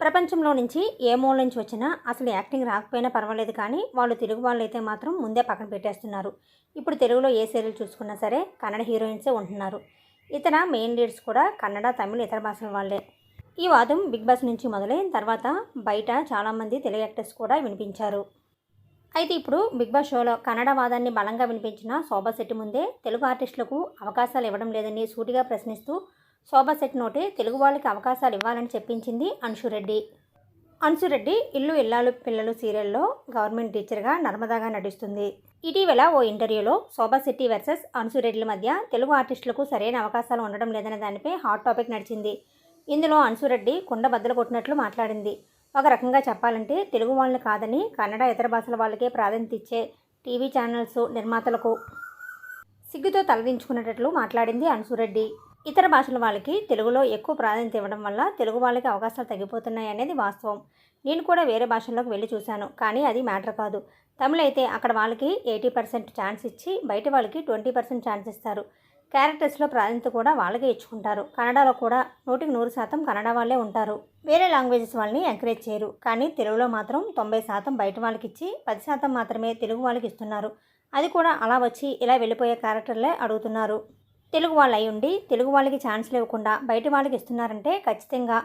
ప్రపంచంలో నుంచి ఏ మూల నుంచి వచ్చినా అసలు యాక్టింగ్ రాకపోయినా పర్వాలేదు కానీ వాళ్ళు తెలుగు వాళ్ళు అయితే మాత్రం ముందే పక్కన పెట్టేస్తున్నారు. ఇప్పుడు తెలుగులో ఏ సీరియల్ చూసుకున్నా సరే కన్నడ హీరోయిన్సే ఉంటున్నారు. ఇతర మెయిన్ లీడ్స్ కూడా కన్నడ తమిళ ఇతర భాషల వాళ్ళే. ఈ వాదం బిగ్ బాస్ నుంచి మొదలైన తర్వాత బయట చాలామంది తెలుగు యాక్టర్స్ కూడా వినిపించారు. అయితే ఇప్పుడు బిగ్ బాస్ షోలో కన్నడ వాదాన్ని బలంగా వినిపించిన శోభా శెట్టి ముందే తెలుగు ఆర్టిస్టులకు అవకాశాలు ఇవ్వడం లేదని సూటిగా ప్రశ్నిస్తూ శోభా సెట్ నోటే తెలుగు వాళ్ళకి అవకాశాలు ఇవ్వాలని చెప్పించింది అంశురెడ్డి అంశురెడ్డి ఇల్లు ఇల్లాలు పిల్లలు సీరియల్లో గవర్నమెంట్ టీచర్గా నర్మదాగా నటిస్తుంది. ఇటీవల ఓ ఇంటర్వ్యూలో శోభా శెట్టి వర్సెస్ అన్సురెడ్డిల మధ్య తెలుగు ఆర్టిస్టులకు సరైన అవకాశాలు ఉండడం లేదనే దానిపై హాట్ టాపిక్ నడిచింది. ఇందులో అన్సురెడ్డి కుండ బద్దలు కొట్టినట్లు మాట్లాడింది. ఒక రకంగా చెప్పాలంటే తెలుగు వాళ్ళని కాదని కన్నడ ఇతర భాషల వాళ్ళకే ప్రాధాన్యత ఇచ్చే టీవీ ఛానల్స్ నిర్మాతలకు సిగ్గుతో తలదించుకునేటట్లు మాట్లాడింది అన్సురెడ్డి. ఇతర భాషల వాళ్ళకి తెలుగులో ఎక్కువ ప్రాధాన్యత ఇవ్వడం వల్ల తెలుగు వాళ్ళకి అవకాశాలు తగ్గిపోతున్నాయి అనేది వాస్తవం. నేను కూడా వేరే భాషల్లోకి వెళ్ళి చూశాను కానీ అది మ్యాటర్ కాదు. తమిళ అయితే అక్కడ వాళ్ళకి ఎయిటీ పర్సెంట్ ఛాన్స్ ఇచ్చి బయట వాళ్ళకి ట్వంటీ పర్సెంట్ ఛాన్స్ ఇస్తారు. క్యారెక్టర్స్లో ప్రాధాన్యత కూడా వాళ్ళకే ఇచ్చుకుంటారు. కన్నడలో కూడా నూటికి నూరు శాతం కన్నడ వాళ్ళే ఉంటారు. వేరే లాంగ్వేజెస్ వాళ్ళని ఎంకరేజ్ చేయరు కానీ తెలుగులో మాత్రం తొంభై శాతం బయట వాళ్ళకి ఇచ్చి పది శాతం మాత్రమే తెలుగు వాళ్ళకి ఇస్తున్నారు. అది కూడా అలా వచ్చి ఇలా వెళ్ళిపోయే క్యారెక్టర్లే అడుగుతున్నారు. తెలుగు వాళ్ళు అయి ఉండి తెలుగు వాళ్ళకి ఛాన్స్ ఇవ్వకుండా బయట వాళ్ళకి ఇస్తున్నారంటే ఖచ్చితంగా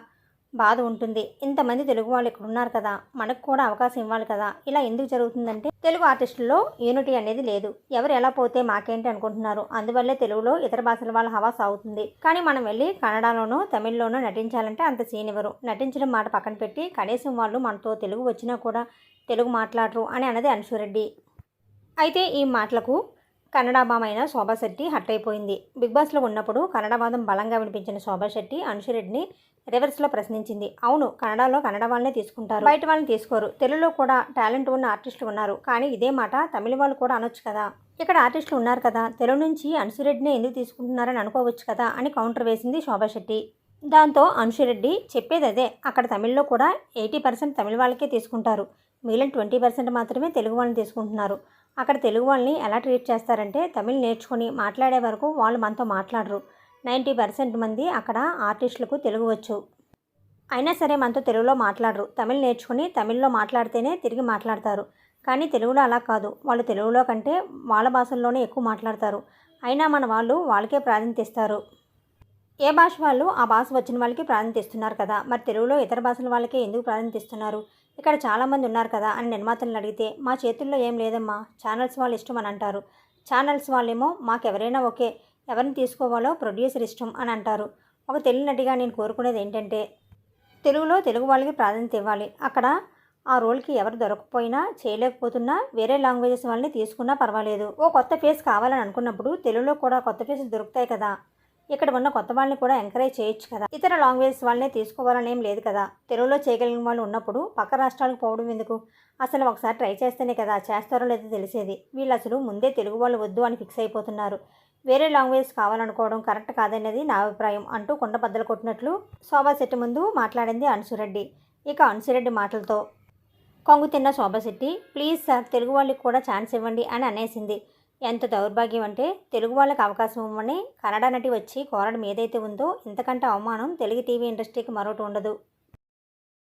బాధ ఉంటుంది. ఇంతమంది తెలుగు వాళ్ళు ఇక్కడ ఉన్నారు కదా మనకు కూడా అవకాశం ఇవ్వాలి కదా. ఇలా ఎందుకు జరుగుతుందంటే తెలుగు ఆర్టిస్టుల్లో యూనిటీ అనేది లేదు. ఎవరు ఎలా పోతే మాకేంటి అనుకుంటున్నారు? అందువల్లే తెలుగులో ఇతర భాషల వాళ్ళ హవా సాగుతుంది. కానీ మనం వెళ్ళి కన్నడలోనో తమిళ్ళోనో నటించాలంటే అంత సీన్ ఇవ్వరు నటించడం మాట పక్కన పెట్టి కనీసం వాళ్ళు మనతో తెలుగు వచ్చినా కూడా తెలుగు మాట్లాడరు అని అన్నది అన్షురెడ్డి అయితే ఈ మాటలకు కన్నడ భామైన శోభా హట్ అయిపోయింది బిగ్ బాస్లో ఉన్నప్పుడు కన్నడ వాదం బలంగా వినిపించిన శోభాశెట్టి అనుషిరెడ్డిని అనుషురెడ్డిని రివర్స్లో ప్రశ్నించింది. అవును కన్నడలో కన్నడ వాళ్ళనే తీసుకుంటారు. బయట వాళ్ళని తీసుకోరు. తెలుగులో కూడా టాలెంట్ ఉన్న ఆర్టిస్టులు ఉన్నారు. కానీ ఇదే మాట తమిళ వాళ్ళు కూడా అనొచ్చు కదా. ఇక్కడ ఆర్టిస్టులు ఉన్నారు కదా. తెలుగు నుంచి అన్సురెడ్డిని ఎందుకు తీసుకుంటున్నారని అనుకోవచ్చు కదా అని కౌంటర్ వేసింది శోభాశెట్టి దాంతో అనుషిరెడ్డి చెప్పేది అదే. అక్కడ తమిళ్ళో కూడా ఎయిటీ పర్సెంట్ తమిళ వాళ్ళకే తీసుకుంటారు. మిగిలిన ట్వంటీ పర్సెంట్ మాత్రమే తెలుగు వాళ్ళని తీసుకుంటున్నారు. అక్కడ తెలుగు వాళ్ళని ఎలా ట్రీట్ చేస్తారంటే తమిళ్ నేర్చుకొని మాట్లాడే వరకు వాళ్ళు మనతో మాట్లాడరు. నైంటీ పర్సెంట్ మంది అక్కడ ఆర్టిస్టులకు తెలుగు వచ్చు. అయినా సరే మనతో తెలుగులో మాట్లాడరు. తమిళ్ నేర్చుకుని తమిళ్ళో మాట్లాడితేనే తిరిగి మాట్లాడతారు. కానీ తెలుగులో అలా కాదు. వాళ్ళు తెలుగులో కంటే వాళ్ళ భాషల్లోనే ఎక్కువ మాట్లాడతారు. అయినా మన వాళ్ళు వాళ్ళకే ప్రాధాన్యత ఇస్తారు. ఏ భాష వాళ్ళు ఆ భాష వచ్చిన వాళ్ళకి ప్రాధాన్యత ఇస్తున్నారు కదా. మరి తెలుగులో ఇతర భాషల వాళ్ళకే ఎందుకు ప్రాధాన్యత ఇస్తున్నారు? ఇక్కడ చాలామంది ఉన్నారు కదా అని నిర్మాతలను అడిగితే మా చేతుల్లో ఏం లేదమ్మా ఛానల్స్ వాళ్ళు ఇష్టం అని అంటారు. ఛానల్స్ వాళ్ళేమో మాకెవరైనా ఓకే ఎవరిని తీసుకోవాలో ప్రొడ్యూసర్ ఇష్టం అని అంటారు. ఒక తెలుగు నటిగా నేను కోరుకునేది ఏంటంటే తెలుగులో తెలుగు వాళ్ళకి ప్రాధాన్యత ఇవ్వాలి. అక్కడ ఆ రోల్కి ఎవరు దొరకకపోయినా చేయలేకపోతున్నా వేరే లాంగ్వేజెస్ వాళ్ళని తీసుకున్నా పర్వాలేదు. ఓ కొత్త ఫేస్ కావాలని అనుకున్నప్పుడు తెలుగులో కూడా కొత్త ఫేస్ దొరుకుతాయి కదా. ఇక్కడ ఉన్న కొత్త వాళ్ళని కూడా ఎంకరేజ్ చేయొచ్చు కదా. ఇతర లాంగ్వేజెస్ వాళ్ళనే తీసుకోవాలని ఏం లేదు కదా. తెలుగులో చేయగలిగిన వాళ్ళు ఉన్నప్పుడు పక్క రాష్ట్రాలకు పోవడం ఎందుకు? అసలు ఒకసారి ట్రై చేస్తేనే కదా చేస్తారో లేదో తెలిసేది. వీళ్ళు అసలు ముందే తెలుగు వాళ్ళు వద్దు అని ఫిక్స్ అయిపోతున్నారు. వేరే లాంగ్వేజ్ కావాలనుకోవడం కరెక్ట్ కాదనేది నా అభిప్రాయం అంటూ కొండ బద్దలు కొట్టినట్లు శోభాశెట్టి ముందు మాట్లాడింది అన్సురెడ్డి ఇక అన్సురెడ్డి మాటలతో కొంగు తిన్న శోభాశెట్టి ప్లీజ్ సార్ తెలుగు వాళ్ళకి కూడా ఛాన్స్ ఇవ్వండి అని అనేసింది. ఎంత దౌర్భాగ్యం అంటే తెలుగు వాళ్ళకి అవకాశం ఇవ్వమని కన్నడ నటి వచ్చి కోరడం ఏదైతే ఉందో ఇంతకంటే అవమానం తెలుగు టీవీ ఇండస్ట్రీకి మరొకటి ఉండదు.